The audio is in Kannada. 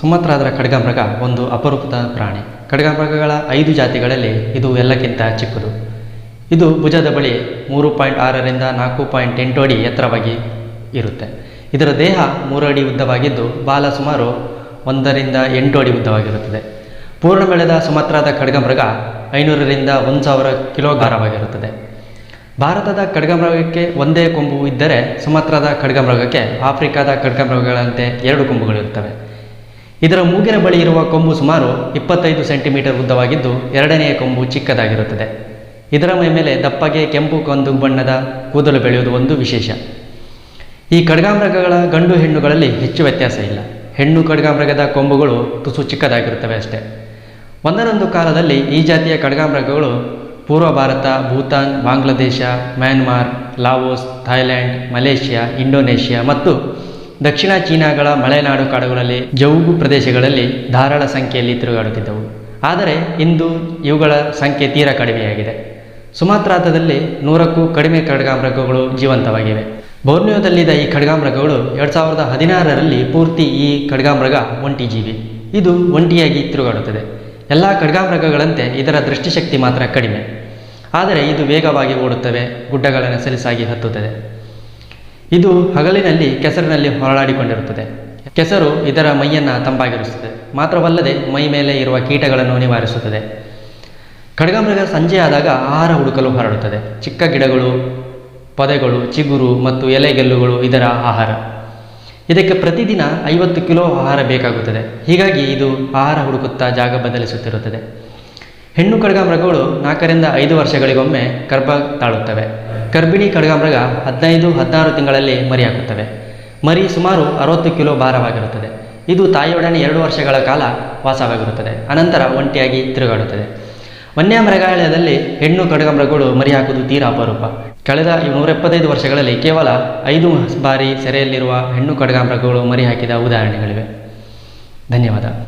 ಸುಮತ್ರಾದ ಖಡ್ಗಮೃಗ ಒಂದು ಅಪರೂಪದ ಪ್ರಾಣಿ. ಖಡ್ಗಮೃಗಗಳ ಐದು ಜಾತಿಗಳಲ್ಲಿ ಇದು ಎಲ್ಲಕ್ಕಿಂತ ಚಿಕ್ಕದು. ಇದು ಭುಜದ ಬಳಿ ಮೂರು ಪಾಯಿಂಟ್ ಆರರಿಂದ ನಾಲ್ಕು ಪಾಯಿಂಟ್ ಎಂಟು ಅಡಿ ಎತ್ತರವಾಗಿ ಇರುತ್ತೆ. ಇದರ ದೇಹ ಮೂರು ಅಡಿ ಉದ್ದವಾಗಿದ್ದು ಬಾಲ ಸುಮಾರು ಒಂದರಿಂದ ಎಂಟು ಅಡಿ ಉದ್ದವಾಗಿರುತ್ತದೆ. ಪೂರ್ಣ ಬೆಳೆದ ಸುಮತ್ರಾದ ಖಡ್ಗಮೃಗ ಐನೂರರಿಂದ ಒಂದು ಸಾವಿರ ಕಿಲೋ ಭಾರವಾಗಿರುತ್ತದೆ ಭಾರತದ ಖಡ್ಗಮೃಗಕ್ಕೆ ಒಂದೇ ಕೊಂಬು ಇದ್ದರೆ ಸುಮತ್ರಾದ ಖಡ್ಗಮೃಗಕ್ಕೆ ಆಫ್ರಿಕಾದ ಖಡ್ಗಮೃಗಗಳಂತೆ ಎರಡು ಕೊಂಬುಗಳಿರುತ್ತವೆ. ಇದರ ಮೂಗಿನ ಬಳಿ ಇರುವ ಕೊಂಬು ಸುಮಾರು ಇಪ್ಪತ್ತೈದು ಸೆಂಟಿಮೀಟರ್ ಉದ್ದವಾಗಿದ್ದು ಎರಡನೆಯ ಕೊಂಬು ಚಿಕ್ಕದಾಗಿರುತ್ತದೆ. ಇದರ ಮೇಲೆ ದಪ್ಪಗೆ ಕೆಂಪು ಕಂದು ಬಣ್ಣದ ಕೂದಲು ಬೆಳೆಯುವುದು ಒಂದು ವಿಶೇಷ. ಈ ಖಡ್ಗಾಮೃಗಗಳ ಗಂಡು ಹೆಣ್ಣುಗಳಲ್ಲಿ ಹೆಚ್ಚು ವ್ಯತ್ಯಾಸ ಇಲ್ಲ. ಹೆಣ್ಣು ಖಡ್ಗಾಮೃಗದ ಕೊಂಬುಗಳು ತುಸು ಚಿಕ್ಕದಾಗಿರುತ್ತವೆ ಅಷ್ಟೇ. ಒಂದನೊಂದು ಕಾಲದಲ್ಲಿ ಈ ಜಾತಿಯ ಖಡ್ಗಾಮೃಗಗಳು ಪೂರ್ವ Bharat, Bhutan, Bangladesh, Myanmar, Laos Thailand Malaysia, Indonesia ಮತ್ತು ದಕ್ಷಿಣ ಚೀನಾಗಳ ಮಲೆನಾಡು ಕಾಡುಗಳಲ್ಲಿ ಜೌಗು ಪ್ರದೇಶಗಳಲ್ಲಿ ಧಾರಾಳ ಸಂಖ್ಯೆಯಲ್ಲಿ ತಿರುಗಾಡುತ್ತಿದ್ದವು. ಆದರೆ ಇಂದು ಇವುಗಳ ಸಂಖ್ಯೆ ತೀರಾ ಕಡಿಮೆಯಾಗಿದೆ. ಸುಮಾತ್ರಾದಲ್ಲಿ ನೂರಕ್ಕೂ ಕಡಿಮೆ ಖಡ್ಗಾಮೃಗಗಳು ಜೀವಂತವಾಗಿವೆ. ಬೋರ್ನಿಯೋದಲ್ಲಿದ್ದ ಈ ಖಡ್ಗಾಮೃಗಗಳು ಎರಡು ಸಾವಿರದ ಹದಿನಾರರಲ್ಲಿ ಪೂರ್ತಿ ಈ ಖಡ್ಗಾಮೃಗ ಒಂಟಿ ಜೀವಿ ಇದು ಒಂಟಿಯಾಗಿ ತಿರುಗಾಡುತ್ತದೆ. ಎಲ್ಲ ಖಡ್ಗಾಮೃಗಗಳಂತೆ ಇದರ ದೃಷ್ಟಿಶಕ್ತಿ ಮಾತ್ರ ಕಡಿಮೆ. ಆದರೆ ಇದು ವೇಗವಾಗಿ ಓಡುತ್ತವೆ, ಗುಡ್ಡಗಳನ್ನು ಸಲಸಾಗಿ ಹತ್ತುತ್ತದೆ. ಇದು ಹಗಲಿನಲ್ಲಿ ಕೆಸರಿನಲ್ಲಿ ಹೊರಳಾಡಿಕೊಂಡಿರುತ್ತದೆ ಕೆಸರು ಇದರ ಮೈಯನ್ನು ತಂಪಾಗಿರಿಸುತ್ತದೆ. ಮಾತ್ರವಲ್ಲದೆ ಮೈ ಮೇಲೆ ಇರುವ ಕೀಟಗಳನ್ನು ನಿವಾರಿಸುತ್ತದೆ. ಖಡ್ಗಮೃಗ ಸಂಜೆಯಾದಾಗ ಆಹಾರ ಹುಡುಕಲು ಹೊರಡುತ್ತದೆ. ಚಿಕ್ಕ ಗಿಡಗಳು, ಪೊದೆಗಳು, ಚಿಗುರು ಮತ್ತು ಎಲೆಗೆಲ್ಲುಗಳು ಇದರ ಆಹಾರ. ಇದಕ್ಕೆ ಪ್ರತಿದಿನ ಐವತ್ತು ಕಿಲೋ ಆಹಾರ ಬೇಕಾಗುತ್ತದೆ. ಹೀಗಾಗಿ ಇದು ಆಹಾರ ಹುಡುಕುತ್ತಾ ಜಾಗ ಬದಲಿಸುತ್ತಿರುತ್ತದೆ. ಹೆಣ್ಣು ಖಡ್ಗಾಮೃಗಗಳು ನಾಲ್ಕರಿಂದ ಐದು ವರ್ಷಗಳಿಗೊಮ್ಮೆ ಗರ್ಭ ತಾಳುತ್ತವೆ. ಗರ್ಭಿಣಿ ಖಡ್ಗಮೃಗ ಹದಿನೈದು, ಹದಿನಾರು ತಿಂಗಳಲ್ಲಿ ಮರಿ ಹಾಕುತ್ತವೆ ಮರಿ ಸುಮಾರು ಅರವತ್ತು ಕಿಲೋ ಭಾರವಾಗಿರುತ್ತದೆ. ಇದು ತಾಯಿಯೊಡನೆ ಎರಡು ವರ್ಷಗಳ ಕಾಲ ವಾಸವಾಗಿರುತ್ತದೆ. ಅನಂತರ ಒಂಟಿಯಾಗಿ ತಿರುಗಾಡುತ್ತದೆ. ವನ್ಯಮೃಗಾಲಯದಲ್ಲಿ ಹೆಣ್ಣು ಖಡ್ಗಮೃಗಗಳು ಮರಿ ಹಾಕುವುದು ತೀರಾ ಅಪರೂಪ. ಕಳೆದ ನೂರ ಎಪ್ಪತ್ತೈದು ವರ್ಷಗಳಲ್ಲಿ ಕೇವಲ ಐದು ಬಾರಿ ಸೆರೆಯಲ್ಲಿರುವ ಹೆಣ್ಣು ಖಡ್ಗಮೃಗಗಳು ಮರಿ ಹಾಕಿದ ಉದಾಹರಣೆಗಳಿವೆ. ಧನ್ಯವಾದ.